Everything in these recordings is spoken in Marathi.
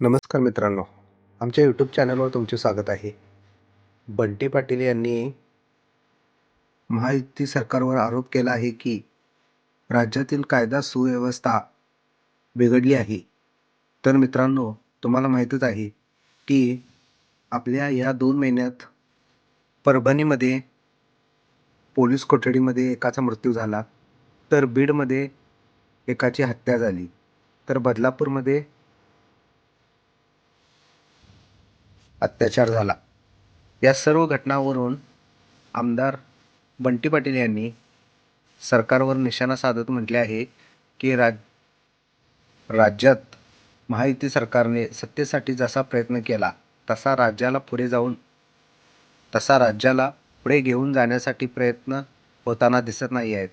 नमस्कार मित्रांनो. आमच्या यूट्यूब चॅनलवर तुमचे स्वागत आहे. बंटी पाटील यांनी महायुती सरकारवर आरोप केला आहे की राज्यातील कायदा सुव्यवस्था बिघडली आहे. तर मित्रांनो तुम्हाला माहीतच आहे की आपल्या या दोन महिन्यात परभणीमध्ये पोलीस कोठडीमध्ये एकाचा मृत्यू झाला. तर बीडमध्ये एकाची हत्या झाली. तर बदलापूरमध्ये अत्याचार झाला. या सर्व घटनावरून आमदार बंटी पाटील यांनी सरकारवर निशाणा साधत म्हटले आहे की राज राज्यात महायुती सरकारने सत्तेसाठी जसा प्रयत्न केला तसा राज्याला पुढे जाऊन तसा राज्याला पुढे घेऊन जाण्यासाठी प्रयत्न होताना दिसत नाही आहेत.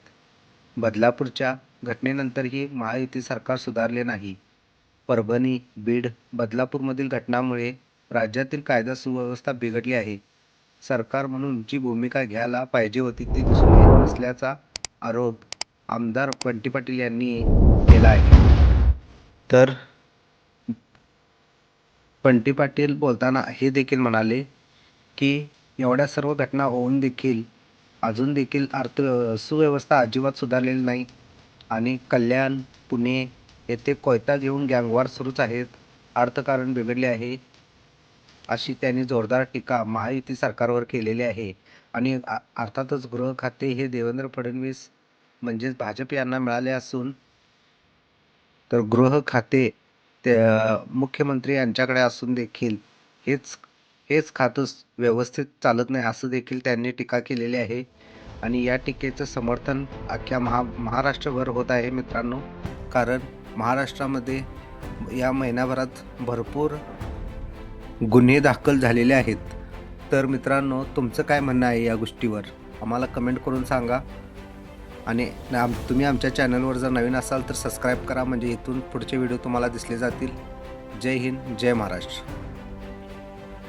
बदलापूरच्या घटनेनंतरही महायुती सरकार सुधारले नाही. परभणी बीड बदलापूरमधील घटनामुळे राज्यातील कायदा सुव्यवस्था बिघडली आहे. सरकार म्हणून जी भूमिका घ्यायला पाहिजे होती ती दिसून येत नसल्याचा आरोप आमदार बंटी पाटील यांनी केला आहे. तर बंटी पाटील बोलताना हे देखील म्हणाले की एवढ्या सर्व घटना होऊन देखील अजून देखील अर्थ सुव्यवस्था अजिबात सुधारलेली नाही. आणि कल्याण पुणे येथे कोयता घेऊन गँगवार सुरूच आहेत. अर्थकारण बिघडले आहे. अशी त्यांनी जोरदार टीका महायुती सरकारवर केलेली आहे. आणि आ- अर्थातच गृह खाते हे देवेंद्र फडणवीस म्हणजेच भाजप यांना मिळाले असून तर गृह खाते ते अ, मुख्यमंत्री यांच्याकडे असून देखील हेच हेच खातं स- व्यवस्थित चालत नाही असं देखील त्यांनी टीका केलेली आहे. आणि या टीकेचं समर्थन अख्ख्या महा महाराष्ट्रभर होत आहे मित्रांनो. कारण महाराष्ट्रामध्ये या महिन्याभरात भरपूर गुन्हे दाखल झालेले आहेत. तर मित्रांनो तुमचं काय म्हणणं आहे या गोष्टीवर? आम्हाला कमेंट करून सांगा. आणि आम तुम्ही आमच्या चॅनलवर जर नवीन असाल तर सबस्क्राईब करा. म्हणजे इथून पुढचे व्हिडिओ तुम्हाला दिसले जातील. जय हिंद जय महाराष्ट्र.